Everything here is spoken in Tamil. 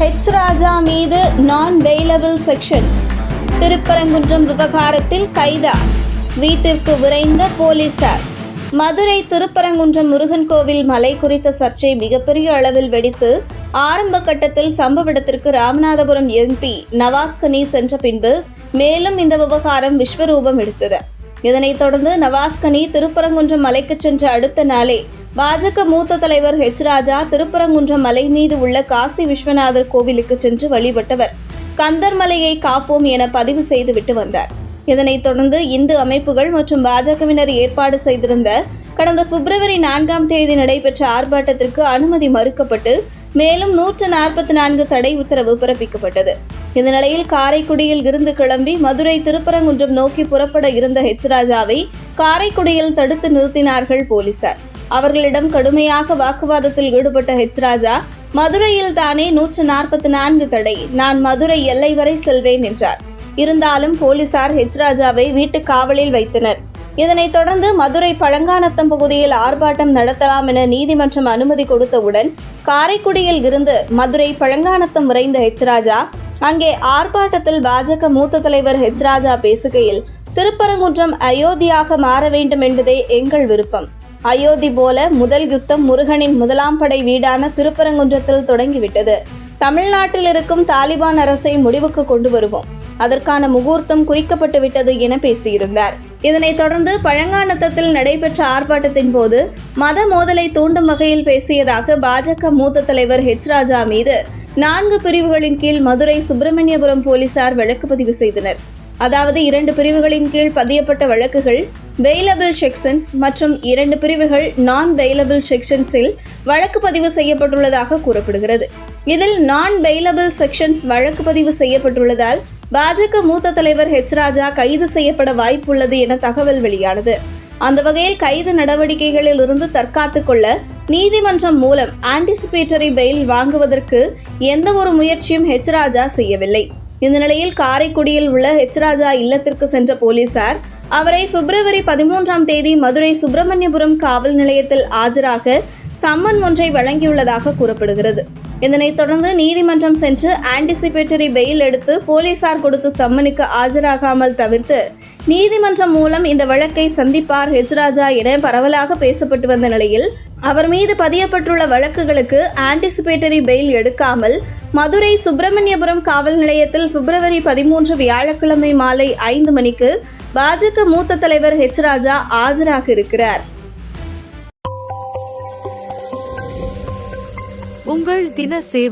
ஹெச் ராஜா மீது நான் வெயிலபிள் செக்ஷன்ஸ் திருப்பரங்குன்றம் விவகாரத்தில் கைதா. வீட்டிற்கு விரைந்த போலீசார். மதுரை திருப்பரங்குன்றம் முருகன் கோவில் மலை குறித்த சர்ச்சை மிகப்பெரிய அளவில் வெடித்து ஆரம்ப கட்டத்தில் சம்பவ இடத்திற்கு ராமநாதபுரம் எம்பி நவாஸ்கனி சென்ற பின்பு மேலும் இந்த விவகாரம் விஸ்வரூபம் எடுத்தது. இதனைத் தொடர்ந்து நவாஸ்கனி திருப்பரங்குன்றம் மலைக்கு சென்ற அடுத்த நாளே பாஜக மூத்த தலைவர் ஹெச் ராஜா திருப்பரங்குன்றம் மலை மீது உள்ள காசி விஸ்வநாதர் கோவிலுக்கு சென்று வழிபட்டவர். கந்தர் மலையை காப்போம் என பதிவு செய்து விட்டு வந்தார். இதனைத் தொடர்ந்து இந்து அமைப்புகள் மற்றும் பாஜகவினர் ஏற்பாடு செய்திருந்த கடந்த பிப்ரவரி நான்காம் தேதி நடைபெற்ற ஆர்ப்பாட்டத்திற்கு அனுமதி மறுக்கப்பட்டு மேலும் நூற்று நாற்பத்தி நான்கு தடை உத்தரவு பிறப்பிக்கப்பட்டது. இந்த நிலையில் காரைக்குடியில் இருந்து கிளம்பி மதுரை திருப்பரங்குன்றம் நோக்கி புறப்பட இருந்த ஹெச் ராஜாவை காரைக்குடியில் தடுத்து நிறுத்தினார்கள் போலீசார். அவர்களிடம் கடுமையாக வாக்குவாதத்தில் ஈடுபட்ட ஹெச் ராஜா மதுரையில் தானே நூற்று நாற்பத்தி நான்கு தடை. நான் மதுரை எல்லை வரை செல்வேன் என்றார். இருந்தாலும் போலீசார் ஹெச் ராஜாவை வீட்டு காவலில் வைத்தனர். இதனைத் தொடர்ந்து மதுரை பழங்கானத்தம் பகுதியில் ஆர்ப்பாட்டம் நடத்தலாம் என நீதிமன்றம் அனுமதி கொடுத்தவுடன் காரைக்குடியில் இருந்து மதுரை பழங்கானத்தம் விரைந்த ஹெச் ராஜா அங்கே ஆர்ப்பாட்டத்தில் பாஜக மூத்த தலைவர் ஹெச் ராஜா பேசுகையில் திருப்பரங்குன்றம் அயோத்தியாக மாற வேண்டும் என்பதே எங்கள் விருப்பம். அயோத்தி போல முதல் யுத்தம் முருகனின் முதலாம் படை வீடான திருப்பரங்குன்றத்தில் தொடங்கிவிட்டது. தமிழ்நாட்டில் இருக்கும் தாலிபான் அரசை முடிவுக்கு கொண்டு வருவோம். அதற்கான முகூர்த்தம் குறிக்கப்பட்டு விட்டது என பேசியிருந்தார். இதனைத் தொடர்ந்து பழங்காநத்தத்தில் நடைபெற்ற ஆர்ப்பாட்டத்தின் போது மத மோதலை தூண்டும் வகையில் பேசியதாக பாஜக மூத்த தலைவர் ஹெச் ராஜா மீது நான்கு பிரிவுகளின் கீழ் மதுரை சுப்பிரமணியபுரம் போலீசார் வழக்கு பதிவு செய்தனர். அதாவது இரண்டு பிரிவுகளின் கீழ் பதியப்பட்ட வழக்குகள் பெயிலபிள் செக்ஷன்ஸ் மற்றும் இரண்டு பிரிவுகள் நான் பெயிலபிள் செக்ஷன்ஸில் வழக்கு பதிவு செய்யப்பட்டுள்ளதாக கூறப்படுகிறது. இதில் நான் வெயிலபிள் செக்ஷன்ஸ் வழக்கு பதிவு செய்யப்பட்டுள்ளதால் பாஜக மூத்த தலைவர் ஹெச் ராஜா கைது செய்யப்பட வாய்ப்புள்ளது என தகவல் வெளியானது. அந்த வகையில் கைது நடவடிக்கைகளில் இருந்து தற்காத்துக் கொள்ள நீதிமன்றம் மூலம் ஆன்டிசிபேட்டரி பெயில் வாங்குவதற்கு எந்த ஒரு முயற்சியும் ஹெச் ராஜா செய்யவில்லை. இந்த நிலையில் காரைக்குடியில் உள்ள ஹெச் ராஜா இல்லத்திற்கு சென்ற போலீசார் அவரை பிப்ரவரி பதிமூன்றாம் தேதி மதுரை சுப்பிரமணியபுரம் காவல் நிலையத்தில் ஆஜராக சம்மன் ஒன்றை வழங்கியுள்ளதாக கூறப்படுகிறது. இதனைத் தொடர்ந்து நீதிமன்றம் சென்று ஆன்டிசிபேட்டரி பெயில் எடுத்து போலீசார் கொடுத்த சம்மனுக்கு ஆஜராகாமல் தவிர்த்து நீதிமன்றம் மூலம் இந்த வழக்கை சந்திப்பார் ஹெச்ராஜா என பரவலாக பேசப்பட்டு வந்த நிலையில் அவர் மீது பதியப்பட்டுள்ள வழக்குகளுக்கு ஆன்டிசிபேட்டரி பெயில் எடுக்காமல் மதுரை சுப்பிரமணியபுரம் காவல் நிலையத்தில் பிப்ரவரி பதிமூன்று வியாழக்கிழமை மாலை ஐந்து மணிக்கு பாஜக மூத்த தலைவர் ஹெச் ராஜா ஆஜராக இருக்கிறார். உங்கள் தின சேவல்